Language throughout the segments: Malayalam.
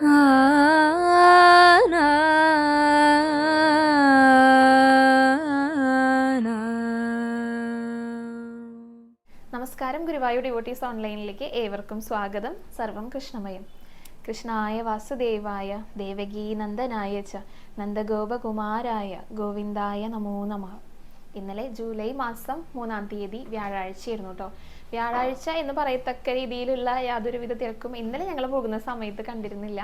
നമസ്കാരം ഗുരുവായൂർ ഡിവോട്ടീസ് ഓൺലൈനിലേക്ക് ഏവർക്കും സ്വാഗതം. സർവം കൃഷ്ണമയം. കൃഷ്ണായ വാസുദേവായ ദേവകീ നന്ദനായ ച നന്ദഗോപകുമാരായ ഗോവിന്ദായ നമോ നമ. ഇന്നലെ ജൂലൈ മാസം മൂന്നാം തീയതി വ്യാഴാഴ്ചയായിരുന്നു കേട്ടോ വ്യാഴാഴ്ച എന്ന് പറയത്തക്ക രീതിയിലുള്ള യാതൊരുവിധ തിരക്കും ഇന്നലെ ഞങ്ങൾ പോകുന്ന സമയത്ത് കണ്ടിരുന്നില്ല.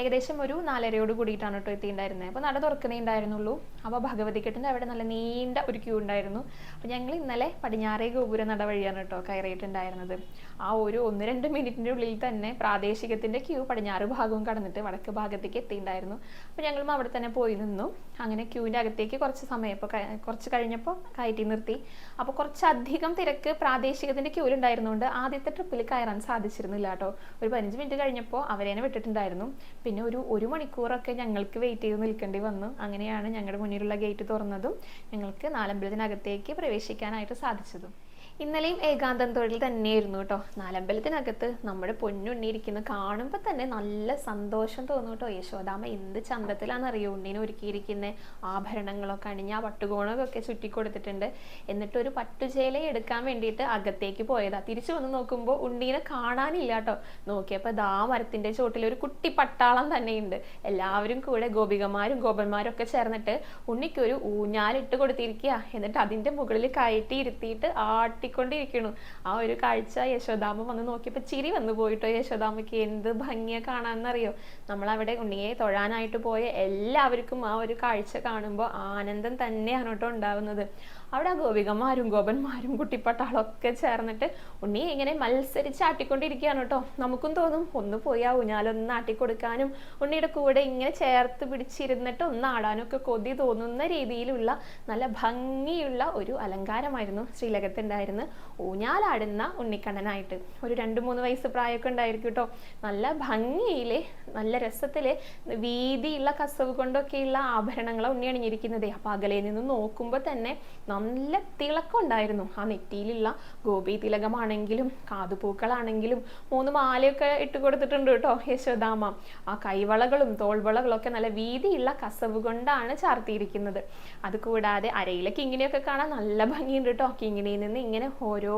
ഏകദേശം ഒരു നാലരയോട് കൂടിയിട്ടാണ് കേട്ടോ എത്തിയിട്ടുണ്ടായിരുന്നത്. അപ്പോൾ നട തുറക്കുന്നേ ഉണ്ടായിരുന്നുള്ളൂ അപ്പോൾ ഭഗവതിക്കെട്ടിന്റെ അവിടെ നല്ല നീണ്ട ഒരു ക്യൂ ഉണ്ടായിരുന്നു. അപ്പോൾ ഞങ്ങൾ ഇന്നലെ പടിഞ്ഞാറേ ഗോപുര നട വഴിയാണ് കേട്ടോ കയറിയിട്ടുണ്ടായിരുന്നത്. ആ ഒരു ഒന്ന് രണ്ട് മിനിറ്റിന്റെ ഉള്ളിൽ തന്നെ പ്രാദേശികത്തിന്റെ ക്യൂ പടിഞ്ഞാറ് ഭാഗവും കടന്നിട്ട് വടക്ക് ഭാഗത്തേക്ക് എത്തിയിട്ടുണ്ടായിരുന്നു അപ്പോൾ ഞങ്ങളും അവിടെ തന്നെ പോയി നിന്നു. അങ്ങനെ ക്യൂവിന്റെ അകത്തേക്ക് കുറച്ച് സമയം ഇപ്പോൾ കുറച്ച് കഴിഞ്ഞപ്പോൾ കയറ്റി നിർത്തി. അപ്പോൾ കുറച്ചധികം തിരക്ക് പ്രാദേശികത്തിന്റെ ക്യൂവിലുണ്ടായിരുന്നുകൊണ്ട് ആദ്യത്തെ ട്രിപ്പിൽ കയറാൻ സാധിച്ചിരുന്നില്ല കേട്ടോ. ഒരു പതിനഞ്ച് മിനിറ്റ് കഴിഞ്ഞപ്പോൾ അവരേനെ വിട്ടിട്ടുണ്ടായിരുന്നു. പിന്നെ ഒരു ഒരു മണിക്കൂറൊക്കെ ഞങ്ങൾക്ക് വെയിറ്റ് ചെയ്ത് നിൽക്കേണ്ടി വന്നു. അങ്ങനെയാണ് ഞങ്ങളുടെ മുന്നിലുള്ള ഗേറ്റ് തുറന്നതും ഞങ്ങൾക്ക് നാലമ്പലത്തിനകത്തേക്ക് പ്രവേശിക്കാനായിട്ട് സാധിച്ചതും. ഇന്നലെയും ഏകാന്തം തൊഴിൽ തന്നെയായിരുന്നു കേട്ടോ. നാലമ്പലത്തിനകത്ത് നമ്മുടെ പൊന്നുണ്ണിയിരിക്കുന്നു കാണുമ്പോൾ തന്നെ നല്ല സന്തോഷം തോന്നും കേട്ടോ. യശോദാമ്മ എന്ത് ചന്തത്തിലാണെന്നറിയോ? ഉണ്ണീനെ ഒരുക്കിയിരിക്കുന്ന. ആഭരണങ്ങളൊക്കെ അണിഞ്ഞ് ആ പട്ടുകോണൊക്കെ ചുറ്റി കൊടുത്തിട്ടുണ്ട് എന്നിട്ട് ഒരു പട്ടുചേല എടുക്കാൻ വേണ്ടിയിട്ട് അകത്തേക്ക് പോയതാ. തിരിച്ചു വന്ന് നോക്കുമ്പോൾ ഉണ്ണീനെ കാണാനില്ല കേട്ടോ. നോക്കിയപ്പോൾ ദാ മരത്തിന്റെ ചോട്ടിൽ ഒരു കുട്ടി പട്ടാളം തന്നെയുണ്ട്. എല്ലാവരും കൂടെ ഗോപികമാരും ഗോപന്മാരും ഒക്കെ ചേർന്നിട്ട് ഉണ്ണിക്കൊരു ഊഞ്ഞാലിട്ട് കൊടുത്തിരിക്കുക എന്നിട്ട് അതിന്റെ മുകളിൽ കയറ്റി ഇരുത്തിയിട്ട് ആട്ടിക്കൊണ്ടിരിക്കണു ആ ഒരു കാഴ്ച യശോദാമ്മ വന്ന് നോക്കിയപ്പോൾ ചിരി വന്നു പോയിട്ടോ യശോദാമ്മയ്ക്ക് എന്ത് ഭംഗിയെ കാണാന്നറിയോ നമ്മൾ അവിടെ ഉണ്ണിയെ തൊഴാനായിട്ട് പോയ എല്ലാവർക്കും ആ ഒരു കാഴ്ച കാണുമ്പോൾ ആനന്ദം തന്നെയാണ് കേട്ടോ ഉണ്ടാവുന്നത്. അവിടെ ഗോപികമാരും ഗോപന്മാരും കുട്ടിപ്പട്ടാളും ഒക്കെ ചേർന്നിട്ട് ഉണ്ണി ഇങ്ങനെ മത്സരിച്ച് ആട്ടിക്കൊണ്ടിരിക്കുകയാണ് കേട്ടോ. നമുക്കും തോന്നും ഒന്ന് പോയി ആ ഊഞ്ഞാലൊന്ന് ആട്ടിക്കൊടുക്കാനും ഉണ്ണിയുടെ കൂടെ ഇങ്ങനെ ചേർത്ത് പിടിച്ചിരുന്നിട്ട് ഒന്ന് ആടാനും ഒക്കെ കൊതി തോന്നുന്ന രീതിയിലുള്ള നല്ല ഭംഗിയുള്ള ഒരു അലങ്കാരമായിരുന്നു ശ്രീലകത്തുണ്ടായിരുന്നു ഊഞ്ഞാലാടുന്ന ഉണ്ണിക്കണ്ണനായിട്ട്. ഒരു രണ്ട് മൂന്ന് വയസ്സ് പ്രായമൊക്കെ ഉണ്ടായിരിക്കും കേട്ടോ. നല്ല ഭംഗിയിലെ നല്ല രസത്തിൽ വീതിയുള്ള കസവ് കൊണ്ടൊക്കെയുള്ള ആഭരണങ്ങളാണ് ഉണ്ണി അണിഞ്ഞിരിക്കുന്നത്. അപ്പൊ അകലെ നിന്ന് നോക്കുമ്പോൾ തന്നെ നല്ല തിളക്കം ഉണ്ടായിരുന്നു. ആ നെറ്റിയിലുള്ള ഗോപി തിലകമാണെങ്കിലും കാതുപൂക്കളാണെങ്കിലും മൂന്ന് മാലയൊക്കെ ഇട്ട് കൊടുത്തിട്ടുണ്ട് കേട്ടോ യശോദാമ ആ കൈവളകളും തോൾവളകളും ഒക്കെ നല്ല വീതിയുള്ള കസവ് കൊണ്ടാണ് ചാർത്തിയിരിക്കുന്നത്. അത് കൂടാതെ അരയിലെ കിങ്ങിനെയൊക്കെ കാണാൻ നല്ല ഭംഗിയുണ്ട് കേട്ടോ. കിങ്ങിണിയിൽ നിന്ന് ഇങ്ങനെ ഓരോ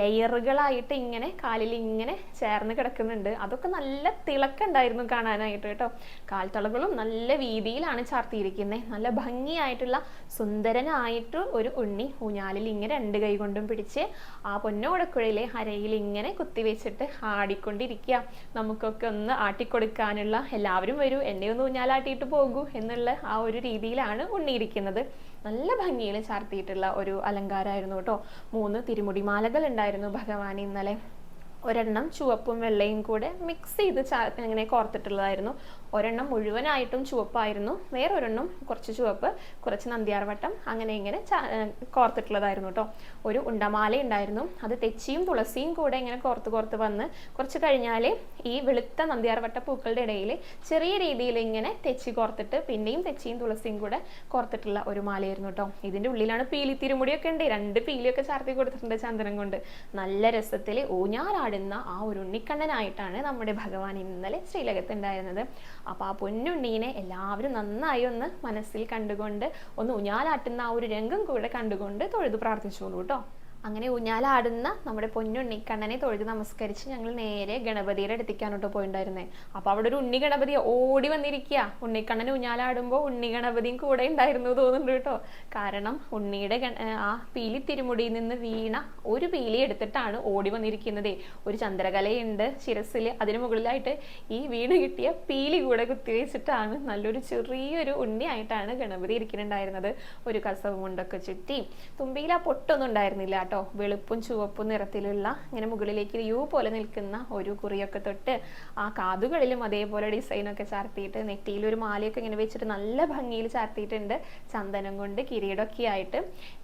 ലെയറുകളായിട്ട് ഇങ്ങനെ കാലിൽ ഇങ്ങനെ ചേർന്ന് കിടക്കുന്നുണ്ട്. അതൊക്കെ നല്ല തിളക്കുണ്ടായിരുന്നു കാണാനായിട്ട് കേട്ടോ. കാൽത്തളകളും നല്ല വീതിയിലാണ് ചാർത്തിയിരിക്കുന്നത്. നല്ല ഭംഗിയായിട്ടുള്ള സുന്ദരനായിട്ട് ഒരു ഉണ്ണി ഊഞ്ഞാലിൽ ഇങ്ങനെ രണ്ട് കൈ കൊണ്ടും പിടിച്ച് ആ പൊന്നോടക്കുഴയിലെ അരയിൽ ഇങ്ങനെ കുത്തിവെച്ചിട്ട് ആടിക്കൊണ്ടിരിക്കുക. നമുക്കൊക്കെ ഒന്ന് ആട്ടിക്കൊടുക്കാനുള്ള എല്ലാവരും വരൂ. എന്നെ ഒന്ന് ഊഞ്ഞാലാട്ടിയിട്ട് പോകൂ എന്നുള്ള ആ ഒരു രീതിയിലാണ് ഉണ്ണിയിരിക്കുന്നത്. നല്ല ഭംഗിയിൽ ചാർത്തിയിട്ടുള്ള ഒരു അലങ്കാരമായിരുന്നു കേട്ടോ. മൂന്ന് തിരുമുടിമാലകൾ ഉണ്ടായിരുന്നു ഭഗവാൻ ഇന്നലെ. ഒരെണ്ണം ചുവപ്പും വെള്ളയും കൂടെ മിക്സ് ചെയ്ത് ചാ ഇങ്ങനെ കോർത്തിട്ടുള്ളതായിരുന്നു. ഒരെണ്ണം മുഴുവനായിട്ടും ചുവപ്പായിരുന്നു. വേറൊരെണ്ണം കുറച്ച് ചുവപ്പ് കുറച്ച് നന്ദിയാർവട്ടം അങ്ങനെ ഇങ്ങനെ കോർത്തിട്ടുള്ളതായിരുന്നു കേട്ടോ ഒരു ഉണ്ടമാല ഉണ്ടായിരുന്നു. അത് തെച്ചിയും തുളസിയും കൂടെ ഇങ്ങനെ കോർത്ത് കോർത്ത് വന്ന് കുറച്ച് കഴിഞ്ഞാൽ ഈ വെളുത്ത നന്ദിയാർവട്ട പൂക്കളുടെ ഇടയിൽ ചെറിയ രീതിയിൽ ഇങ്ങനെ തെച്ചി കോർത്തിട്ട് പിന്നെയും തെച്ചിയും തുളസിയും കൂടെ കോർത്തിട്ടുള്ള ഒരു മാലയായിരുന്നു കേട്ടോ ഇതിന്റെ ഉള്ളിലാണ് പീലി തിരുമുടിയൊക്കെ ഉണ്ട്. രണ്ട് പീലിയൊക്കെ ചാർത്തി കൊടുത്തിട്ടുണ്ട് ചന്ദ്രൻ കൊണ്ട്. നല്ല രസത്തിൽ ഊഞ്ഞാലാടുന്ന ആ ഒരു ഉണ്ണിക്കണ്ണനായിട്ടാണ് നമ്മുടെ ഭഗവാൻ ഇന്നലെ ശ്രീലകത്ത് ഉണ്ടായിരുന്നത്. അപ്പോൾ ആ പൊന്നുണ്ണീനെ എല്ലാവരും നന്നായി ഒന്ന് മനസ്സിൽ കണ്ടുകൊണ്ട് ഒന്ന് ഊഞ്ഞാലാട്ടുന്ന ആ ഒരു രംഗം കൂടെ കണ്ടുകൊണ്ട് തൊഴുതു പ്രാർത്ഥിച്ചോളൂ കേട്ടോ അങ്ങനെ ഊഞ്ഞാലാടുന്ന നമ്മുടെ പൊന്നുണ്ണി കണ്ണനെ തൊഴുത് നമസ്കരിച്ച് ഞങ്ങൾ നേരെ ഗണപതിയുടെ അടുത്തേക്കാണ് പോയിണ്ടായിരുന്നേ. അപ്പൊ അവിടെ ഒരു ഉണ്ണി ഗണപതി ഓടി വന്നിരിക്കുക ഉണ്ണിക്കണ്ണൻ ഊഞ്ഞാലാടുമ്പോൾ ഉണ്ണി ഗണപതിയും കൂടെ ഉണ്ടായിരുന്നു തോന്നുന്നുണ്ട് കേട്ടോ കാരണം ഉണ്ണിയുടെ ആ പീലി തിരുമുടിയിൽ നിന്ന് വീണ ഒരു പീലി എടുത്തിട്ടാണ് ഓടി വന്നിരിക്കുന്നത്. ഒരു ചന്ദ്രകലയുണ്ട് ശിരസിൽ അതിന് മുകളിലായിട്ട് ഈ വീണ് കിട്ടിയ പീലി കൂടെ കുത്തിവെച്ചിട്ടാണ് നല്ലൊരു ചെറിയൊരു ഉണ്ണി ആയിട്ടാണ് ഗണപതി ഇരിക്കുന്നുണ്ടായിരുന്നത്. ഒരു കസവും കൊണ്ടൊക്കെ ചുറ്റി. തുമ്പിയിൽ ആ പൊട്ടൊന്നും ഉണ്ടായിരുന്നില്ല കേട്ടോ. വെളുപ്പും ചുവപ്പും നിറത്തിലുള്ള ഇങ്ങനെ മുകളിലേക്ക് യു പോലെ നിൽക്കുന്ന ഒരു കുറിയൊക്കെ തൊട്ട് ആ കാതുകളിലും അതേപോലെ ഡിസൈനൊക്കെ ചാർത്തിയിട്ട് നെറ്റിയിൽ ഒരു മാലയൊക്കെ ഇങ്ങനെ വെച്ചിട്ട് നല്ല ഭംഗിയിൽ ചാർത്തിയിട്ടുണ്ട്. ചന്ദനം കൊണ്ട് കിരീടമൊക്കെ ആയിട്ട്.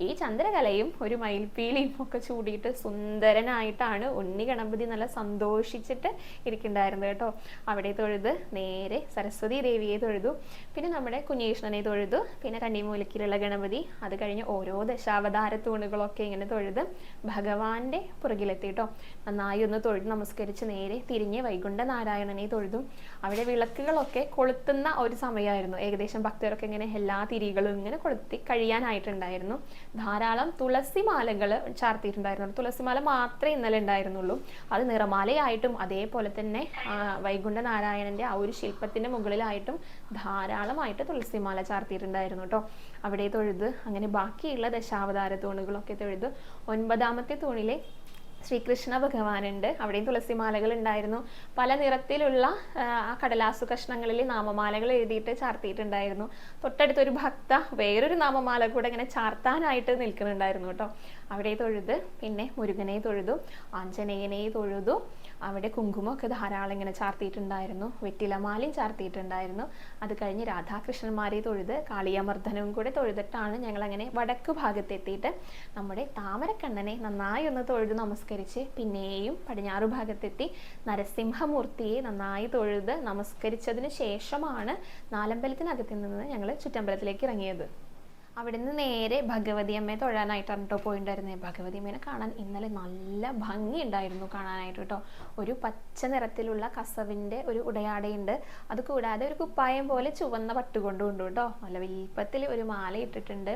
ഈ ചന്ദ്രകലയും ഒരു മയിൽപ്പീലിയും ഒക്കെ ചൂടിയിട്ട് സുന്ദരനായിട്ടാണ് ഉണ്ണി ഗണപതി നല്ല സന്തോഷിച്ചിട്ട് ഇരിക്കുന്നുണ്ടായിരുന്നു കേട്ടോ. അവിടെ തൊഴുത് നേരെ സരസ്വതി ദേവിയെ തൊഴുതു പിന്നെ നമ്മുടെ കുഞ്ഞേഷ്ണനെ തൊഴുതു പിന്നെ കന്നിമൂലക്കിലുള്ള ഗണപതി. അത് കഴിഞ്ഞ് ഓരോ ദശാവതാര തൂണുകളൊക്കെ ഇങ്ങനെ തൊഴുത്. തൊഴുത് ഭഗവാന്റെ പുറകിലെത്തിയിട്ടോ. നന്നായി ഒന്ന് തൊഴുത് നമസ്കരിച്ച് നേരെ തിരിഞ്ഞ് വൈകുണ്ഠ നാരായണനെ തൊഴുതും. അവിടെ വിളക്കുകളൊക്കെ കൊളുത്തുന്ന ഒരു സമയമായിരുന്നു. ഏകദേശം ഭക്തരൊക്കെ ഇങ്ങനെ എല്ലാ തിരികളും ഇങ്ങനെ കൊളുത്തി കഴിയാനായിട്ടുണ്ടായിരുന്നു. ധാരാളം തുളസി മാലകൾ ചാർത്തിയിട്ടുണ്ടായിരുന്നു. തുളസിമാല മാത്രമേ ഇന്നലെ ഉണ്ടായിരുന്നുള്ളൂ. അത് നിറമാലയായിട്ടും അതേപോലെ തന്നെ വൈകുണ്ഠ നാരായണന്റെ ആ ഒരു ശില്പത്തിന്റെ മുകളിലായിട്ടും ധാരാളമായിട്ട് തുളസിമാല ചാർത്തിയിട്ടുണ്ടായിരുന്നു കേട്ടോ. അവിടെ തൊഴുത് അങ്ങനെ ബാക്കിയുള്ള ദശാവതാര തൂണുകളൊക്കെ തൊഴുത് ഒൻപതാമത്തെ തൂണിലെ ശ്രീകൃഷ്ണ ഭഗവാനുണ്ട്. അവിടെയും തുളസിമാലകൾ ഉണ്ടായിരുന്നു. പല നിറത്തിലുള്ള ആ, കടലാസു കഷ്ണങ്ങളിൽ നാമമാലകൾ എഴുതിയിട്ട് ചാർത്തിയിട്ടുണ്ടായിരുന്നു. തൊട്ടടുത്തൊരു ഭക്ത വേറൊരു നാമമാല കൂടെ ഇങ്ങനെ ചാർത്താനായിട്ട് നിൽക്കുന്നുണ്ടായിരുന്നു കേട്ടോ. അവിടെ തൊഴുത് പിന്നെ മുരുകനെ തൊഴുതു ആഞ്ജനേയനെ തൊഴുതു. അവിടെ കുങ്കുമൊക്കെ ധാരാളം ഇങ്ങനെ ചാർത്തിയിട്ടുണ്ടായിരുന്നു. വെറ്റിലമാലയും ചാർത്തിയിട്ടുണ്ടായിരുന്നു. അത് കഴിഞ്ഞ് രാധാകൃഷ്ണന്മാരെ തൊഴുത് കാളിയമർദ്ദനവും കൂടെ തൊഴുതിട്ടാണ് ഞങ്ങൾ അങ്ങനെ വടക്ക് ഭാഗത്തെത്തിയിട്ട് നമ്മുടെ താമരക്കണ്ണനെ നന്നായി ഒന്ന് തൊഴുത് നമസ്കരിച്ച്. പിന്നെയും പടിഞ്ഞാറ് ഭാഗത്തെത്തി നരസിംഹമൂർത്തിയെ നന്നായി തൊഴുത് നമസ്കരിച്ചതിന് ശേഷമാണ് നാലമ്പലത്തിനകത്ത് നിന്ന് ഞങ്ങൾ ചുറ്റമ്പലത്തിലേക്ക് ഇറങ്ങിയത്. അവിടുന്ന് നേരെ ഭഗവതി അമ്മയെ തൊഴാനായിട്ടാണ് കേട്ടോ പോയിട്ടുണ്ടായിരുന്നത് ഭഗവതി അമ്മേനെ കാണാൻ ഇന്നലെ നല്ല ഭംഗിയുണ്ടായിരുന്നു കാണാനായിട്ട് കേട്ടോ. ഒരു പച്ച നിറത്തിലുള്ള കസവിന്റെ ഒരു ഉടയാടയുണ്ട്. അത് കൂടാതെ ഒരു കുപ്പായം പോലെ ചുവന്ന പട്ടുകൊണ്ടും കൊണ്ടു കേട്ടോ. നല്ല വലിപ്പത്തിൽ ഒരു മാല ഇട്ടിട്ടുണ്ട്.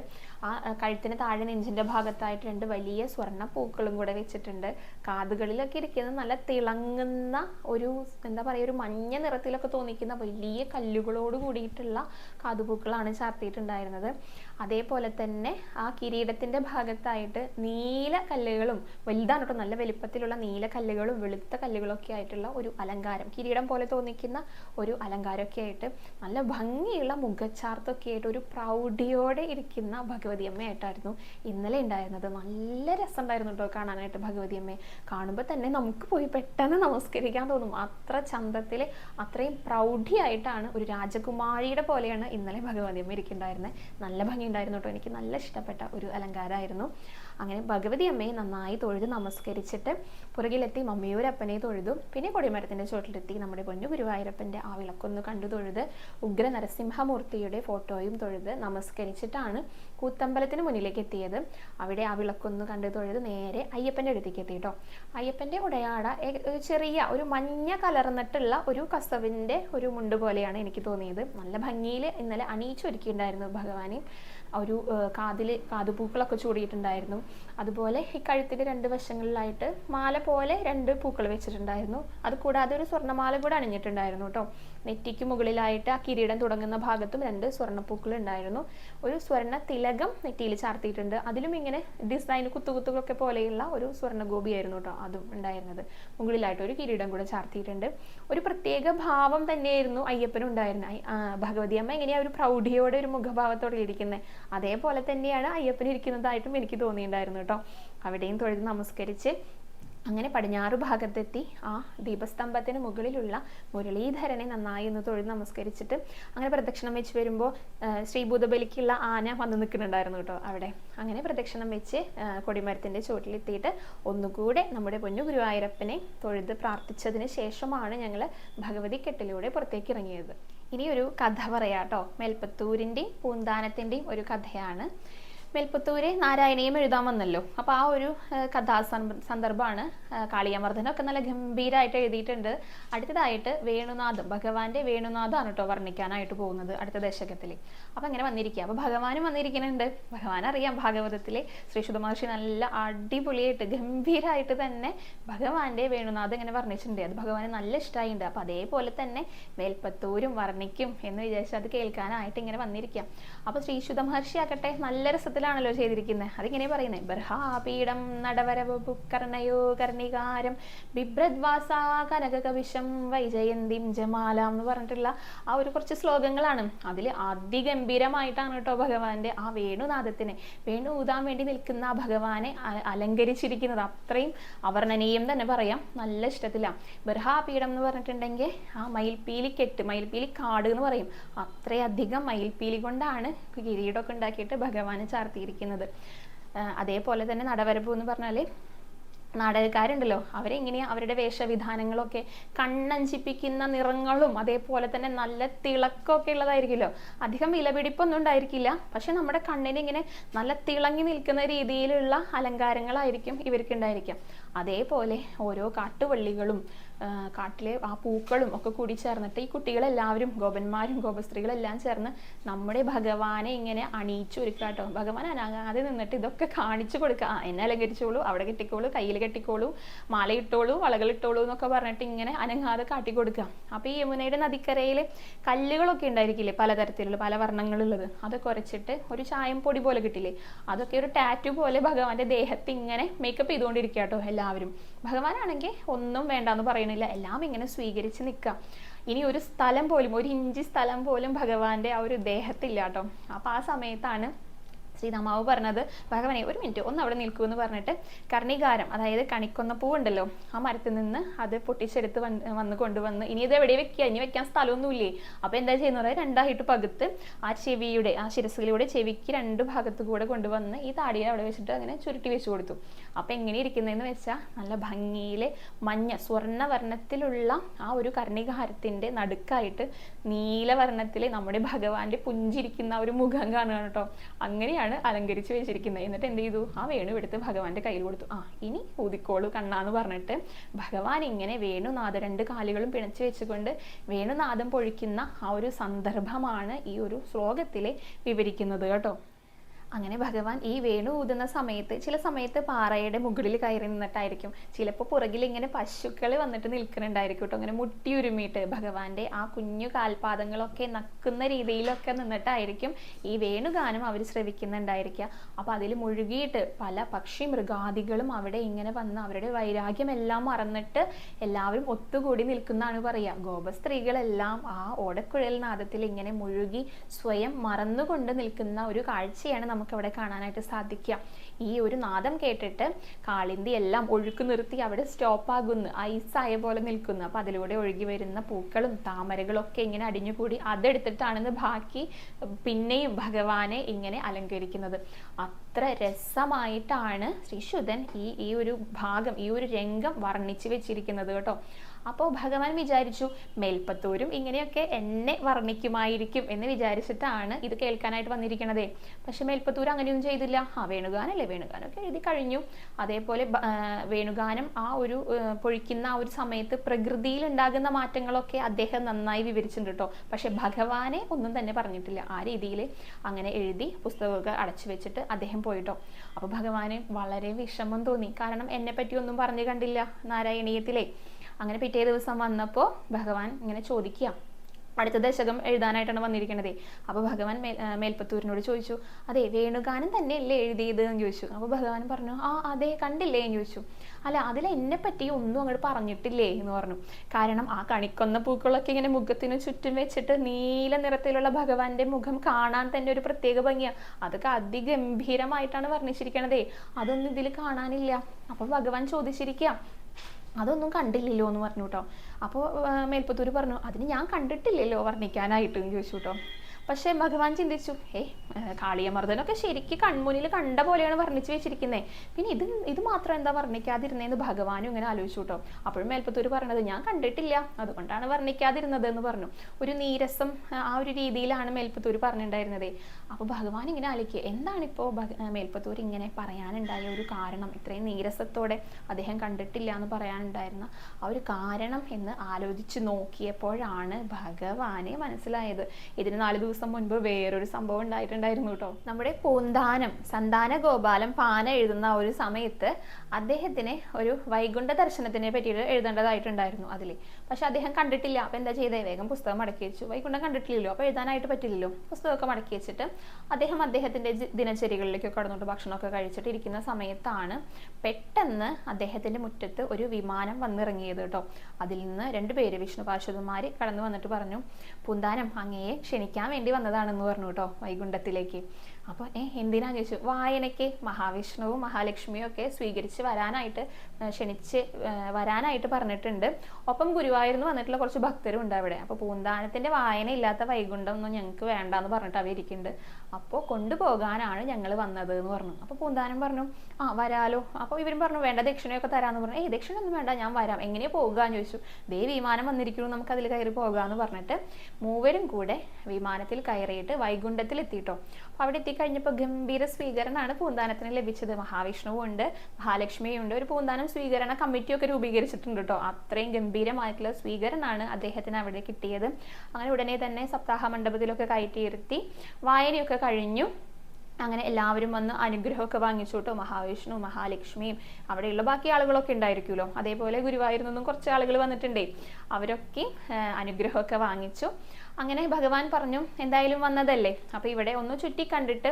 ആ കഴുത്തിന് താഴെ നെഞ്ചിന്റെ ഭാഗത്തായിട്ട് രണ്ട് വലിയ സ്വർണ പൂക്കളും കൂടെ വെച്ചിട്ടുണ്ട്. കാതുകളിലൊക്കെ ഇരിക്കുന്ന നല്ല തിളങ്ങുന്ന ഒരു എന്താ പറയുക ഒരു മഞ്ഞ നിറത്തിലൊക്കെ തോന്നിക്കുന്ന വലിയ കല്ലുകളോട് കൂടിയിട്ടുള്ള കാതുപൂക്കളാണ് ചാർത്തിയിട്ടുണ്ടായിരുന്നത്. അതേപോലെ തന്നെ ആ കിരീടത്തിന്റെ ഭാഗത്തായിട്ട് നീല കല്ലുകളും വലുതാണ് കേട്ടോ നല്ല വലിപ്പത്തിലുള്ള നീല കല്ലുകളും വെളുത്ത കല്ലുകളൊക്കെ ആയിട്ടുള്ള ഒരു അലങ്കാരം കിരീടം പോലെ തോന്നിക്കുന്ന ഒരു അലങ്കാരമൊക്കെ ആയിട്ട് നല്ല ഭംഗിയുള്ള മുഖച്ചാർത്തൊക്കെ ആയിട്ട് ഒരു പ്രൗഢിയോടെ ഇരിക്കുന്ന ഭഗവതി അമ്മയായിട്ടായിരുന്നു ഇന്നലെ ഉണ്ടായിരുന്നത്. നല്ല രസമുണ്ടായിരുന്നു കേട്ടോ കാണാനായിട്ട് ഭഗവതി അമ്മയെ. കാണുമ്പോൾ തന്നെ നമുക്ക് പോയി പെട്ടെന്ന് നമസ്കരിക്കാൻ തോന്നും. അത്ര ചന്തത്തിൽ അത്രയും പ്രൗഢിയായിട്ടാണ് ഒരു രാജകുമാരിയുടെ പോലെയാണ് ഇന്നലെ ഭഗവതി അമ്മ ഇരിക്കുന്നുണ്ടായിരുന്നത് നല്ല ഭംഗി ഉണ്ടായിരുന്നു കേട്ടോ. എനിക്ക് നല്ല ഇഷ്ടപ്പെട്ട ഒരു അലങ്കാരമായിരുന്നു. അങ്ങനെ ഭഗവതി അമ്മയെ നന്നായി തൊഴുത് നമസ്കരിച്ചിട്ട് പുറകിലെത്തി മമ്മിയൂരപ്പനെ തൊഴുതും. പിന്നെ കൊടിമരത്തിന്റെ ചുവട്ടിലെത്തി നമ്മുടെ പൊന്നു ഗുരുവായൂരപ്പന്റെ ആ വിളക്കൊന്ന് കണ്ടു തൊഴുത് ഉഗ്ര നരസിംഹമൂർത്തിയുടെ ഫോട്ടോയും തൊഴുത് നമസ്കരിച്ചിട്ടാണ് കൂത്തമ്പലത്തിന് മുന്നിലേക്ക് എത്തിയത്. അവിടെ ആ വിളക്കൊന്ന് കണ്ടു തൊഴുത് നേരെ അയ്യപ്പന്റെ അടുത്തേക്ക് എത്തി കേട്ടോ. അയ്യപ്പന്റെ ഉടയാട ചെറിയ ഒരു മഞ്ഞ കലർന്നിട്ടുള്ള ഒരു കസവിന്റെ ഒരു മുണ്ട് പോലെയാണ് എനിക്ക് തോന്നിയത്. നല്ല ഭംഗിയിൽ ഇന്നലെ അണിയിച്ചൊരുക്കിയിട്ടുണ്ടായിരുന്നു ഭഗവാനെ. ഒരു കാതിൽ കാതുപൂക്കളൊക്കെ ചൂടിയിട്ടുണ്ടായിരുന്നു. അതുപോലെ ഈ കഴുത്തിന്റെ രണ്ട് വശങ്ങളിലായിട്ട് മാല പോലെ രണ്ട് പൂക്കൾ വെച്ചിട്ടുണ്ടായിരുന്നു. അത് കൂടാതെ ഒരു സ്വർണമാല കൂടെ അണിഞ്ഞിട്ടുണ്ടായിരുന്നു കേട്ടോ നെറ്റിക്ക് മുകളിലായിട്ട് ആ കിരീടം തുടങ്ങുന്ന ഭാഗത്തും രണ്ട് സ്വർണപ്പൂക്കൾ ഉണ്ടായിരുന്നു. ഒരു സ്വർണ തിലകം നെറ്റിയിൽ ചാർത്തിയിട്ടുണ്ട്. അതിലും ഇങ്ങനെ ഡിസൈൻ കുത്തുകുത്തുകളൊക്കെ പോലെയുള്ള ഒരു സ്വർണ ഗോപിയായിരുന്നു കേട്ടോ അതും ഉണ്ടായിരുന്നത്. മുകളിലായിട്ട് ഒരു കിരീടം കൂടെ ചാർത്തിയിട്ടുണ്ട്. ഒരു പ്രത്യേക ഭാവം തന്നെയായിരുന്നു അയ്യപ്പനും ഉണ്ടായിരുന്നത് ഭഗവതി അമ്മ എങ്ങനെയാ ഒരു പ്രൗഢിയോടെ ഒരു മുഖഭാവത്തോടെ ഇരിക്കുന്നത് അതേപോലെ തന്നെയാണ് അയ്യപ്പൻ ഇരിക്കുന്നതായിട്ടും എനിക്ക് തോന്നിയിട്ടുണ്ടായിരുന്നു കേട്ടോ അവിടെയും തൊഴുത് നമസ്കരിച്ച് അങ്ങനെ പടിഞ്ഞാറു ഭാഗത്തെത്തി ആ ദീപസ്തംഭത്തിന് മുകളിലുള്ള മുരളീധരനെ നന്നായി ഒന്ന് തൊഴിൽ നമസ്കരിച്ചിട്ട് അങ്ങനെ പ്രദക്ഷിണം വെച്ച് വരുമ്പോൾ ശ്രീഭൂതബലിക്കുള്ള ആന വന്ന് നിൽക്കുന്നുണ്ടായിരുന്നു കേട്ടോ അവിടെ. അങ്ങനെ പ്രദക്ഷിണം വെച്ച് കൊടിമരത്തിന്റെ ചുവട്ടിലെത്തിയിട്ട് ഒന്നുകൂടെ നമ്മുടെ പൊന്നു ഗുരുവായൂരപ്പനെ തൊഴുത് പ്രാർത്ഥിച്ചതിന് ശേഷമാണ് ഞങ്ങൾ ഭഗവതി കെട്ടിലൂടെ പുറത്തേക്ക് ഇറങ്ങിയത്. ഇനിയൊരു കഥ കഥ കേട്ടോ മേൽപ്പത്തൂരിന്റെയും പൂന്താനത്തിന്റെയും ഒരു കഥയാണ്. മേൽപ്പത്തൂര് നാരായണീയം എഴുതാമെന്നല്ലോ. അപ്പോൾ ആ ഒരു കഥാ സന്ദർഭമാണ് ഏഹ്, കാളിയമർദ്ദനമൊക്കെ നല്ല ഗംഭീരമായിട്ട് എഴുതിയിട്ടുണ്ട്. അടുത്തതായിട്ട് വേണുനാഥ് ഭഗവാന്റെ വേണുനാഥാണ് കേട്ടോ വർണിക്കാനായിട്ട് പോകുന്നത് അടുത്ത ദശകത്തിൽ അപ്പോൾ അങ്ങനെ വന്നിരിക്കുക അപ്പോൾ ഭഗവാനും വന്നിരിക്കുന്നുണ്ട്. ഭഗവാൻ അറിയാം ഭാഗവതത്തിലെ ശ്രീ ശുദ്ധമഹർഷി നല്ല അടിപൊളിയായിട്ട് ഗംഭീരമായിട്ട് തന്നെ ഭഗവാന്റെ വേണുനാഥ് ഇങ്ങനെ വർണിച്ചിട്ടുണ്ട്. അത് ഭഗവാന് നല്ല ഇഷ്ടമായിട്ടുണ്ട് അപ്പോൾ അതേപോലെ തന്നെ മേൽപ്പത്തൂരും വർണിക്കും എന്ന് വിചാരിച്ച് അത് കേൾക്കാനായിട്ട് ഇങ്ങനെ വന്നിരിക്കുക അപ്പോൾ ശ്രീ ശുദ്ധമഹർഷി ആകട്ടെ നല്ല രസത്തിലാണല്ലോ ചെയ്തിരിക്കുന്നത് അതിങ്ങനെ പറയുന്നത് ബർഹാപീഠം നടവരവ് കർണയോ കർണികാരം ബിഭ്രദ്വാസാ കനകകവിശം വൈജയന്തിം ജമാലാം എന്ന് പറഞ്ഞിട്ടുള്ള ആ ഒരു കുറച്ച് ശ്ലോകങ്ങളാണ്. അതിൽ അതിഗംഭീരമായിട്ടാണ് കേട്ടോ ഭഗവാന്റെ ആ വേണുനാഥത്തിനെ വേണു ഊതാൻ വേണ്ടി നിൽക്കുന്ന ആ ഭഗവാനെ അലങ്കരിച്ചിരിക്കുന്നത്. അത്രയും അവർണനീയം തന്നെ പറയാം. നല്ല ഇഷ്ടത്തിലാണ് ബർഹാപീഠം എന്ന് പറഞ്ഞിട്ടുണ്ടെങ്കിൽ ആ മയിൽപീലി കെട്ട് മയിൽപീലി കാട് എന്ന് പറയും. അത്രയധികം മയിൽപീലി കൊണ്ടാണ് കിരീടമൊക്കെ ഉണ്ടാക്കിയിട്ട് ഭഗവാന് ചാർത്തിയിരിക്കുന്നത്. അതേപോലെ തന്നെ നടവരപ്പ് എന്ന് പറഞ്ഞാൽ നാടകക്കാരുണ്ടല്ലോ അവരെങ്ങനെയാ അവരുടെ വേഷവിധാനങ്ങളൊക്കെ കണ്ണഞ്ചിപ്പിക്കുന്ന നിറങ്ങളും അതേപോലെ തന്നെ നല്ല തിളക്കമൊക്കെ ഉള്ളതായിരിക്കുമല്ലോ. അധികം വിലപിടിപ്പൊന്നും ഉണ്ടായിരിക്കില്ല. പക്ഷെ നമ്മുടെ കണ്ണിന് ഇങ്ങനെ നല്ല തിളങ്ങി നിൽക്കുന്ന രീതിയിലുള്ള അലങ്കാരങ്ങളായിരിക്കും ഇവർക്ക് ഉണ്ടായിരിക്കാം അതേപോലെ ഓരോ കാട്ടുവള്ളികളും കാട്ടിലെ ആ പൂക്കളും ഒക്കെ കൂടി ചേർന്നിട്ട് ഈ കുട്ടികളെല്ലാവരും ഗോപന്മാരും ഗോപസ്ത്രീകളെല്ലാം ചേർന്ന് നമ്മുടെ ഭഗവാനെ ഇങ്ങനെ അണിയിച്ചു കേട്ടോ. ഭഗവാൻ അനങ്ങാതെ നിന്നിട്ട് ഇതൊക്കെ കാണിച്ചു കൊടുക്കുക. ആ എന്നെ അലങ്കരിച്ചോളൂ അവിടെ കെട്ടിക്കോളൂ കയ്യിൽ കെട്ടിക്കോളൂ മാല ഇട്ടോളൂ വളകൾ ഇട്ടോളൂ എന്നൊക്കെ പറഞ്ഞിട്ട് ഇങ്ങനെ അനങ്ങാതെ കാട്ടി കൊടുക്കുക. അപ്പൊ ഈ യമുനയുടെ നദിക്കരയിൽ കല്ലുകളൊക്കെ ഉണ്ടായിരിക്കില്ലേ പലതരത്തിലുള്ള പല വർണങ്ങളുള്ളത്. അതൊക്കെ ഉരച്ചിട്ട് ഒരു ചായം പൊടി പോലെ കിട്ടില്ലേ? അതൊക്കെ ഒരു ടാറ്റു പോലെ ഭഗവാന്റെ ദേഹത്ത് ഇങ്ങനെ മേക്കപ്പ് ചെയ്തുകൊണ്ടിരിക്കുക കേട്ടോ എല്ലാവരും. ഭഗവാനാണെങ്കിൽ ഒന്നും വേണ്ടാന്ന് പറയണില്ല എല്ലാം ഇങ്ങനെ സ്വീകരിച്ച് നിൽക്കുക ഇനി ഒരു സ്ഥലം പോലും ഒരു ഇഞ്ചി സ്ഥലം പോലും ഭഗവാന്റെ ആ ഒരു ദേഹത്തില്ല കേട്ടോ. അപ്പൊ ആ സമയത്താണ് ശ്രീരാമാവ് പറഞ്ഞത്. ഭഗവനെ ഒരു മിനിറ്റ് ഒന്ന് അവിടെ നിൽക്കൂ എന്ന് പറഞ്ഞിട്ട് കർണികാരം അതായത് കണിക്കൊന്ന പൂവുണ്ടല്ലോ ആ മരത്തിൽ നിന്ന് അത് പൊട്ടിച്ചെടുത്ത് വന്ന് വന്ന് കൊണ്ടുവന്ന് ഇനി ഇത് എവിടെ വെക്കുക? ഇനി വെക്കാൻ സ്ഥലമൊന്നുമില്ലേ? അപ്പൊ എന്താ ചെയ്യുന്നത് രണ്ടായിട്ട് പകുത്ത് ആ ചെവിയുടെ ആ ശിരസിലൂടെ ചെവിക്ക് രണ്ട് ഭാഗത്ത് കൂടെ കൊണ്ടുവന്ന് ഈ താടിയെ അവിടെ വെച്ചിട്ട് അങ്ങനെ ചുരുട്ടി വെച്ചു കൊടുത്തു. അപ്പൊ എങ്ങനെ ഇരിക്കുന്നതെന്ന് വെച്ചാൽ നല്ല ഭംഗിയിലെ മഞ്ഞ സ്വർണവർണത്തിലുള്ള ആ ഒരു കർണികാരത്തിന്റെ നടുക്കായിട്ട് നീലവർണത്തിൽ നമ്മുടെ ഭഗവാന്റെ പുഞ്ചിരിക്കുന്ന ഒരു മുഖം കാണുകയാണ് കേട്ടോ. അങ്ങനെയാണ് അലങ്കരിച്ച് വെച്ചിരിക്കുന്നത്. എന്നിട്ട് എന്ത് ചെയ്തു? ആ വേണു എടുത്ത് ഭഗവാന്റെ കയ്യിൽ കൊടുത്തു. ആ ഇനി ഊതിക്കോളൂ കണ്ണാന്ന് പറഞ്ഞിട്ട് ഭഗവാൻ ഇങ്ങനെ വേണുനാഥ രണ്ട് കാലുകളും പിണച്ചു വെച്ചുകൊണ്ട് വേണുനാഥം പൊഴിക്കുന്ന ആ ഒരു സന്ദർഭമാണ് ഈ ഒരു ശ്ലോകത്തിലെ വിവരിക്കുന്നത് കേട്ടോ. അങ്ങനെ ഭഗവാൻ ഈ വേണു ഊതുന്ന സമയത്ത് ചില സമയത്ത് പാറയുടെ മുകളിൽ കയറി നിന്നിട്ടായിരിക്കും. ചിലപ്പോൾ പുറകിൽ ഇങ്ങനെ പശുക്കൾ വന്നിട്ട് നിൽക്കുന്നുണ്ടായിരിക്കും കേട്ടോ. അങ്ങനെ മുട്ടിയുരുമിയിട്ട് ഭഗവാന്റെ ആ കുഞ്ഞു കാൽപാദങ്ങളൊക്കെ നക്കുന്ന രീതിയിലൊക്കെ നിന്നിട്ടായിരിക്കും ഈ വേണുഗാനം അവർ ശ്രവിക്കുന്നുണ്ടായിരിക്കുക. അപ്പോൾ അതിൽ മുഴുകിയിട്ട് പല പക്ഷി മൃഗാദികളും അവിടെ ഇങ്ങനെ വന്ന് അവരുടെ വൈരാഗ്യം എല്ലാം മറന്നിട്ട് എല്ലാവരും ഒത്തുകൂടി നിൽക്കുന്നതാണ് പറയുക. ഗോപസ്ത്രീകളെല്ലാം ആ ഓടക്കുഴൽ നാദത്തിൽ ഇങ്ങനെ മുഴുകി സ്വയം മറന്നുകൊണ്ട് നിൽക്കുന്ന ഒരു കാഴ്ചയാണ് നമുക്ക് അവിടെ കാണാനായിട്ട് സാധിക്കുക. ഈ ഒരു നാദം കേട്ടിട്ട് കാളിന്തി എല്ലാം ഒഴുക്ക് നിർത്തി അവിടെ സ്റ്റോപ്പ് ആകുന്നു. ഐസായ പോലെ നിൽക്കുന്നു. അപ്പൊ അതിലൂടെ ഒഴുകി വരുന്ന പൂക്കളും താമരകളും ഒക്കെ ഇങ്ങനെ അടിഞ്ഞുകൂടി അതെടുത്തിട്ടാണെന്ന് ബാക്കി പിന്നെയും ഭഗവാനെ ഇങ്ങനെ അലങ്കരിക്കുന്നത്. അത്ര രസമായിട്ടാണ് ശ്രീശുദ്ധൻ ഈ ഈ ഒരു ഭാഗം ഈ ഒരു രംഗം വർണിച്ചു വെച്ചിരിക്കുന്നത് കേട്ടോ. അപ്പോൾ ഭഗവാൻ വിചാരിച്ചു മേൽപ്പത്തൂരും ഇങ്ങനെയൊക്കെ എന്നെ വർണിക്കുമായിരിക്കും എന്ന് വിചാരിച്ചിട്ടാണ് ഇത് കേൾക്കാനായിട്ട് വന്നിരിക്കണതേ. പക്ഷെ മേൽപ്പത്തൂർ അങ്ങനെയൊന്നും ചെയ്തില്ല. ആ വേണുഗാനല്ലേ വേണുഗാനമൊക്കെ എഴുതി കഴിഞ്ഞു. അതേപോലെ വേണുഗാനം ആ ഒരു പൊഴിക്കുന്ന ആ ഒരു സമയത്ത് പ്രകൃതിയിൽ ഉണ്ടാകുന്ന മാറ്റങ്ങളൊക്കെ അദ്ദേഹം നന്നായി വിവരിച്ചിട്ടുണ്ട് കേട്ടോ. പക്ഷെ ഭഗവാനെ ഒന്നും തന്നെ പറഞ്ഞിട്ടില്ല. ആ രീതിയിൽ അങ്ങനെ എഴുതി പുസ്തകമൊക്കെ അടച്ചു വെച്ചിട്ട് അദ്ദേഹം പോയിട്ടോ. അപ്പൊ ഭഗവാന് വളരെ വിഷമം തോന്നി. കാരണം എന്നെ പറ്റി ഒന്നും പറഞ്ഞു കണ്ടില്ല നാരായണീയത്തിലെ. അങ്ങനെ പിറ്റേ ദിവസം വന്നപ്പോൾ ഭഗവാൻ ഇങ്ങനെ ചോദിക്കുക. അടുത്ത ദശകം എഴുതാനായിട്ടാണ് വന്നിരിക്കുന്നത് അപ്പോൾ ഭഗവാൻ മേൽ മേൽപ്പത്തൂരിനോട് ചോദിച്ചു അതെ വേണുഗാനം തന്നെയല്ലേ എഴുതിയത്? എന്ന് ചോദിച്ചു. അപ്പോൾ ഭഗവാൻ പറഞ്ഞു ആ അതെ കണ്ടില്ലേ? എന്ന് ചോദിച്ചു. അല്ല അതിൽ എന്നെ പറ്റി ഒന്നും അങ്ങോട്ട് പറഞ്ഞിട്ടില്ലേ? എന്ന് പറഞ്ഞു. കാരണം ആ കണിക്കൊന്ന പൂക്കളൊക്കെ ഇങ്ങനെ മുഖത്തിന് ചുറ്റും വെച്ചിട്ട് നീല നിറത്തിലുള്ള ഭഗവാന്റെ മുഖം കാണാൻ തന്നെ ഒരു പ്രത്യേക ഭംഗിയാണ് അതൊക്കെ അതിഗംഭീരമായിട്ടാണ് വർണിച്ചിരിക്കണതേ. അതൊന്നും ഇതിൽ കാണാനില്ല. അപ്പോൾ ഭഗവാൻ ചോദിച്ചിരിക്കുക അതൊന്നും കണ്ടില്ലല്ലോ എന്ന് പറഞ്ഞു കേട്ടോ അപ്പോൾ മേൽപ്പത്തൂർ പറഞ്ഞു അതിന് ഞാൻ കണ്ടിട്ടില്ലല്ലോ വർണിക്കാനായിട്ട് എന്ന് ചോദിച്ചു കേട്ടോ. പക്ഷേ ഭഗവാൻ ചിന്തിച്ചു ഏ കാളിയമർദ്ദനൊക്കെ ശരിക്ക് കൺമുന്നിൽ കണ്ട പോലെയാണ് വർണിച്ച് വെച്ചിരിക്കുന്നത് പിന്നെ ഇത് ഇത് മാത്രം എന്താ വർണിക്കാതിരുന്നതെന്ന് ഭഗവാനും ഇങ്ങനെ ആലോചിച്ചു കേട്ടോ. അപ്പോഴും മേൽപ്പത്തൂർ പറഞ്ഞത് ഞാൻ കണ്ടിട്ടില്ല അതുകൊണ്ടാണ് വർണിക്കാതിരുന്നത് എന്ന് പറഞ്ഞു. ഒരു നീരസം ആ, ഒരു രീതിയിലാണ് മേൽപ്പത്തൂർ പറഞ്ഞിട്ടുണ്ടായിരുന്നത് അപ്പോൾ ഭഗവാൻ ഇങ്ങനെ ആലോചിക്കുക എന്താണിപ്പോൾ മേൽപ്പത്തൂർ ഇങ്ങനെ പറയാനുണ്ടായ ഒരു കാരണം? ഇത്രയും നീരസത്തോടെ അദ്ദേഹം കണ്ടിട്ടില്ല എന്ന് പറയാനുണ്ടായിരുന്ന ആ ഒരു കാരണം എന്ന് ആലോചിച്ച് നോക്കിയപ്പോഴാണ് ഭഗവാനെ മനസ്സിലായത്. ഇതിന് നാല് ദിവസം മുൻപ് വേറൊരു സംഭവം ഉണ്ടായിട്ടുണ്ടായിരുന്നു കേട്ടോ. നമ്മുടെ പൂന്താനം സന്താന ഗോപാലം പാന എഴുതുന്ന ഒരു സമയത്ത് അദ്ദേഹത്തിന് ഒരു വൈകുണ്ഠ ദർശനത്തിനെ പറ്റിയിട്ട് എഴുതേണ്ടതായിട്ടുണ്ടായിരുന്നു അതിൽ പക്ഷെ അദ്ദേഹം കണ്ടിട്ടില്ല. അപ്പൊ എന്താ ചെയ്തേ? വേഗം പുസ്തകം മടക്കി വെച്ചു. വൈകുണ്ഠം കണ്ടിട്ടില്ലല്ലോ. അപ്പോൾ എഴുതാനായിട്ട് പറ്റില്ലല്ലോ. പുസ്തകമൊക്കെ മടക്കി വെച്ചിട്ട് അദ്ദേഹം അദ്ദേഹത്തിന്റെ ജി- ദിനചര്യകളിലേക്കൊക്കെ കടന്നുകൊണ്ട് ഭക്ഷണമൊക്കെ കഴിച്ചിട്ട് ഇരിക്കുന്ന സമയത്താണ് പെട്ടെന്ന് അദ്ദേഹത്തിന്റെ മുറ്റത്ത് ഒരു വിമാനം വന്നിറങ്ങിയത് കേട്ടോ. അതിൽ നിന്ന് രണ്ടുപേര് വിഷ്ണു പാർശ്വതന്മാർ കടന്നു വന്നിട്ട് പറഞ്ഞു പൂന്താനം അങ്ങയെ ക്ഷണിക്കാൻ വേണ്ടി വന്നതാണെന്ന് പറഞ്ഞു കേട്ടോ വൈകുണ്ഠത്തിലേക്ക്. അപ്പോൾ ഏ എന്തിനാന്ന് ചോദിച്ചു? വായനയ്ക്ക് മഹാവിഷ്ണുവും മഹാലക്ഷ്മിയും ഒക്കെ സ്വീകരിച്ച് വരാനായിട്ട് ക്ഷണിച്ച് വരാനായിട്ട് പറഞ്ഞിട്ടുണ്ട്. ഒപ്പം ഗുരുവായൂരിൽ വന്നിട്ടുള്ള കുറച്ച് ഭക്തരും ഉണ്ട് അവിടെ. അപ്പോൾ പൂന്താനത്തിന്റെ വായന ഇല്ലാത്ത വൈകുണ്ഠം ഒന്നും ഞങ്ങൾക്ക് വേണ്ട എന്ന് പറഞ്ഞിട്ട് അവർ ഇരിക്കുന്നുണ്ട്. അപ്പോൾ കൊണ്ടുപോകാനാണ് ഞങ്ങൾ വന്നത് എന്ന് പറഞ്ഞു. അപ്പോൾ പൂന്താനം പറഞ്ഞു ആ വരാലോ. അപ്പോൾ ഇവരും പറഞ്ഞു വേണ്ട ദക്ഷിണയൊക്കെ തരാമെന്ന് പറഞ്ഞു. ഏയ് ദക്ഷിണ ഒന്നും വേണ്ട ഞാൻ വരാം. എങ്ങനെയാ പോകുകയെന്ന് ചോദിച്ചു. ദേ വിമാനം വന്നിരിക്കുന്നു നമുക്ക് അതിൽ കയറി പോകാമെന്ന് പറഞ്ഞിട്ട് മൂവരും കൂടെ വിമാനത്തിൽ കയറിയിട്ട് വൈകുണ്ഠത്തിൽ എത്തിയിട്ടോ അപ്പോൾ അവിടെ എത്തിക്കഴിഞ്ഞപ്പോൾ ഗംഭീര സ്വീകരണമാണ് പൂന്താനത്തിന് ലഭിച്ചത്. മഹാവിഷ്ണുവും ഉണ്ട് മഹാലക്ഷ്മിയും ഉണ്ട് ഒരു പൂന്താനം സ്വീകരണ കമ്മിറ്റിയൊക്കെ രൂപീകരിച്ചിട്ടുണ്ട് കേട്ടോ. അത്രയും ഗംഭീരമായിട്ടുള്ള സ്വീകരണമാണ് അദ്ദേഹത്തിന് അവിടെ കിട്ടിയത്. അങ്ങനെ ഉടനെ തന്നെ സപ്താഹ മണ്ഡപത്തിലൊക്കെ കയറ്റിയിരുത്തി വായനയൊക്കെ കഴിഞ്ഞു. അങ്ങനെ എല്ലാവരും വന്ന് അനുഗ്രഹമൊക്കെ വാങ്ങിച്ചു കേട്ടോ. മഹാവിഷ്ണു മഹാലക്ഷ്മിയും അവിടെയുള്ള ബാക്കി ആളുകളൊക്കെ ഉണ്ടായിരിക്കുമല്ലോ. അതേപോലെ ഗുരുവായൂരിൽ നിന്നും കുറച്ച് ആളുകൾ വന്നിട്ടുണ്ടേ. അവരൊക്കെ അനുഗ്രഹമൊക്കെ വാങ്ങിച്ചു. അങ്ങനെ ഭഗവാൻ പറഞ്ഞു എന്തായാലും വന്നതല്ലേ? അപ്പൊ ഇവിടെ ഒന്ന് ചുറ്റി കണ്ടിട്ട്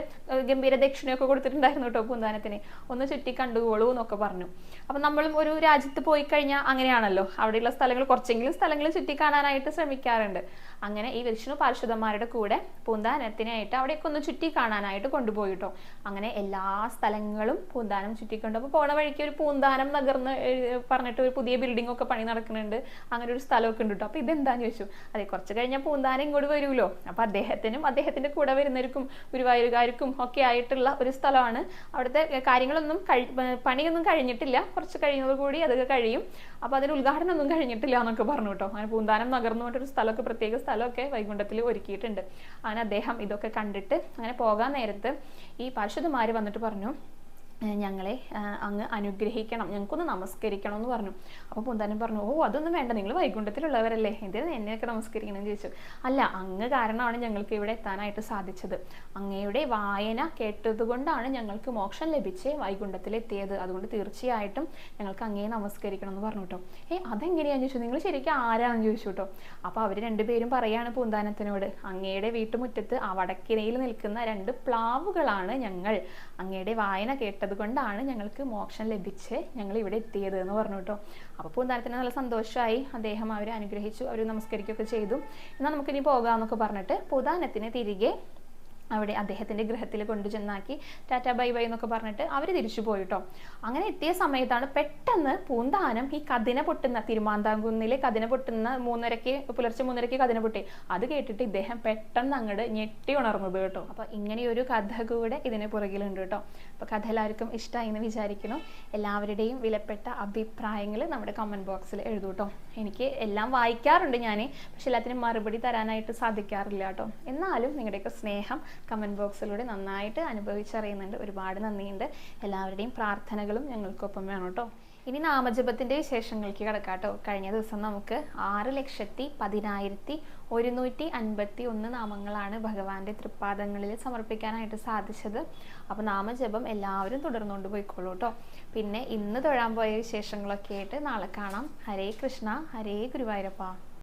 ഗംഭീര ദക്ഷിണയൊക്കെ കൊടുത്തിട്ടുണ്ടായിരുന്നു കേട്ടോ പൂന്താനത്തിന്. ഒന്ന് ചുറ്റി കണ്ടോളൂ എന്നൊക്കെ പറഞ്ഞു. അപ്പൊ നമ്മളും ഒരു രാജ്യത്ത് പോയി കഴിഞ്ഞാൽ അങ്ങനെയാണല്ലോ. അവിടെയുള്ള സ്ഥലങ്ങൾ കുറച്ചെങ്കിലും സ്ഥലങ്ങൾ ചുറ്റി കാണാനായിട്ട് ശ്രമിക്കാറുണ്ട്. അങ്ങനെ ഈ വിഷ്ണു പാർശ്വതന്മാരുടെ കൂടെ പൂന്താനത്തിനായിട്ട് അവിടെയൊക്കെ ഒന്ന് ചുറ്റി കാണാനായിട്ട് കൊണ്ടുപോയിട്ടോ. അങ്ങനെ എല്ലാ സ്ഥലങ്ങളും പൂന്താനം ചുറ്റിക്കൊണ്ട്. അപ്പോൾ പോണ വഴിക്ക് ഒരു പൂന്താനം നഗർന്ന് പറഞ്ഞിട്ട് ഒരു പുതിയ ബിൽഡിംഗ് ഒക്കെ പണി നടക്കുന്നുണ്ട്. അങ്ങനെ ഒരു സ്ഥലമൊക്കെ ഉണ്ട് കേട്ടോ അപ്പോൾ ഇതെന്താന്ന് ചോദിച്ചു? അതെ കുറച്ച് കഴിഞ്ഞാൽ പൂന്താനം ഇങ്ങോട്ട് വരുമല്ലോ. അപ്പോൾ അദ്ദേഹത്തിനും അദ്ദേഹത്തിന്റെ കൂടെ വരുന്നവർക്കും ഗുരുവായൂരുകാർക്കും ഒക്കെ ആയിട്ടുള്ള ഒരു സ്ഥലമാണ്. അവിടുത്തെ കാര്യങ്ങളൊന്നും കഴി പണിയൊന്നും കഴിഞ്ഞിട്ടില്ല. കുറച്ച് കൂടി അതൊക്കെ കഴിയും. അപ്പോൾ അതിന് ഉദ്ഘാടനം ഒന്നും കഴിഞ്ഞിട്ടില്ല എന്നൊക്കെ പറഞ്ഞു കേട്ടോ. അങ്ങനെ പൂന്താനം നഗർന്നു പറഞ്ഞിട്ടൊരു സ്ഥലമൊക്കെ പ്രത്യേക സ്ഥലമൊക്കെ വൈകുണ്ഠത്തിൽ ഒരുക്കിയിട്ടുണ്ട്. അങ്ങനെ അദ്ദേഹം ഇതൊക്കെ കണ്ടിട്ട് അങ്ങനെ പോകാൻ നേരത്ത് ഈ പാർശ്വതമാര് വന്നിട്ട് പറഞ്ഞു "ഏഹ് ഞങ്ങളെ അങ്ങ് അനുഗ്രഹിക്കണം. ഞങ്ങൾക്കൊന്ന് നമസ്കരിക്കണം എന്ന് പറഞ്ഞു. അപ്പോൾ പൂന്താനം പറഞ്ഞു ഓ അതൊന്നും വേണ്ട. നിങ്ങൾ വൈകുണ്ഠത്തിലുള്ളവരല്ലേ. എന്തിനാണ് എന്നെയൊക്കെ നമസ്കരിക്കണം എന്ന് ചോദിച്ചു. അല്ല അങ്ങ് കാരണമാണ് ഞങ്ങൾക്ക് ഇവിടെ എത്താനായിട്ട് സാധിച്ചത്. അങ്ങയുടെ വായന കേട്ടതുകൊണ്ടാണ് ഞങ്ങൾക്ക് മോക്ഷം ലഭിച്ച് വൈകുണ്ഠത്തിലെത്തിയത്. അതുകൊണ്ട് തീർച്ചയായിട്ടും ഞങ്ങൾക്ക് അങ്ങയെ നമസ്കരിക്കണം എന്ന് പറഞ്ഞു കേട്ടോ ഏ അതെങ്ങനെയാണെന്ന് ചോദിച്ചു? നിങ്ങൾ ശരിക്കും ആരാണെന്ന് ചോദിച്ചു കേട്ടോ അപ്പോൾ അവർ രണ്ടുപേരും പറയാണ് പൂന്താനത്തിനോട് അങ്ങയുടെ വീട്ടുമുറ്റത്ത് ആ വടക്കിനയിൽ നിൽക്കുന്ന രണ്ട് പ്ലാവുകളാണ് ഞങ്ങൾ. അങ്ങയുടെ വായന കേട്ടത് കൊണ്ടാണ് ഞങ്ങൾക്ക് മോക്ഷം ലഭിച്ച് ഞങ്ങൾ ഇവിടെ എത്തിയത് എന്ന് പറഞ്ഞു കേട്ടോ. അപ്പോൾ പൂന്താനത്തിന് നല്ല സന്തോഷമായി അദ്ദേഹം അവരെ അനുഗ്രഹിച്ചു അവർ നമസ്കരിക്കുകയൊക്കെ ചെയ്തു. എന്നാൽ നമുക്കിനി പോകാമെന്നൊക്കെ പറഞ്ഞിട്ട് പൂതാനത്തിന് തിരികെ അവിടെ അദ്ദേഹത്തിന്റെ ഗൃഹത്തിൽ കൊണ്ടുചെന്നാക്കി ടാറ്റ ബൈ ബൈ എന്നൊക്കെ പറഞ്ഞിട്ട് അവർ തിരിച്ചു പോയിട്ടോ. അങ്ങനെ എത്തിയ സമയത്താണ് പെട്ടെന്ന് പൂന്താനം ഈ കതിന പൊട്ടുന്ന തിരുമാന്താംകുന്നിലെ കതിന പൊട്ടുന്ന മൂന്നരയ്ക്ക് പുലർച്ചെ മൂന്നരയ്ക്ക് കതിന പൊട്ടി. അത് കേട്ടിട്ട് ഇദ്ദേഹം പെട്ടെന്ന് അങ്ങോട്ട് ഞെട്ടി ഉണർന്നത് കേട്ടോ. അപ്പോൾ ഇങ്ങനെയൊരു കഥ കൂടെ ഇതിന് പുറകിലുണ്ട് കേട്ടോ. അപ്പോൾ കഥ എല്ലാവർക്കും ഇഷ്ടമായി എന്ന് വിചാരിക്കുന്നു. എല്ലാവരുടെയും വിലപ്പെട്ട അഭിപ്രായങ്ങൾ നമ്മുടെ കമന്റ് ബോക്സിൽ എഴുതൂ കേട്ടോ. എനിക്ക് എല്ലാം വായിക്കാറുണ്ട് ഞാൻ പക്ഷെ എല്ലാത്തിനും മറുപടി തരാനായിട്ട് സാധിക്കാറില്ല കേട്ടോ. എന്നാലും നിങ്ങളുടെയൊക്കെ സ്നേഹം കമന്റ് ബോക്സിലൂടെ നന്നായിട്ട് അനുഭവിച്ചറിയുന്നുണ്ട്. ഒരുപാട് നന്ദിയുണ്ട്. എല്ലാവരുടെയും പ്രാർത്ഥനകളും ഞങ്ങൾക്കൊപ്പം വേണം കേട്ടോ. ഇനി നാമജപത്തിന്റെ വിശേഷങ്ങൾക്ക് കിടക്കാട്ടോ കഴിഞ്ഞ ദിവസം നമുക്ക് ആറ് ലക്ഷത്തി പതിനായിരത്തി ഒരുന്നൂറ്റി അൻപത്തി ഒന്ന് നാമങ്ങളാണ് ഭഗവാന്റെ തൃപ്പാദങ്ങളിൽ സമർപ്പിക്കാനായിട്ട് സാധിച്ചത്. അപ്പോൾ നാമജപം എല്ലാവരും തുടർന്നുകൊണ്ട് പോയിക്കോളൂ കേട്ടോ. പിന്നെ ഇന്ന് തൊഴാൻ പോയ വിശേഷങ്ങളൊക്കെ ആയിട്ട് നാളെ കാണാം. ഹരേ കൃഷ്ണ ഹരേ ഗുരുവായൂരപ്പ.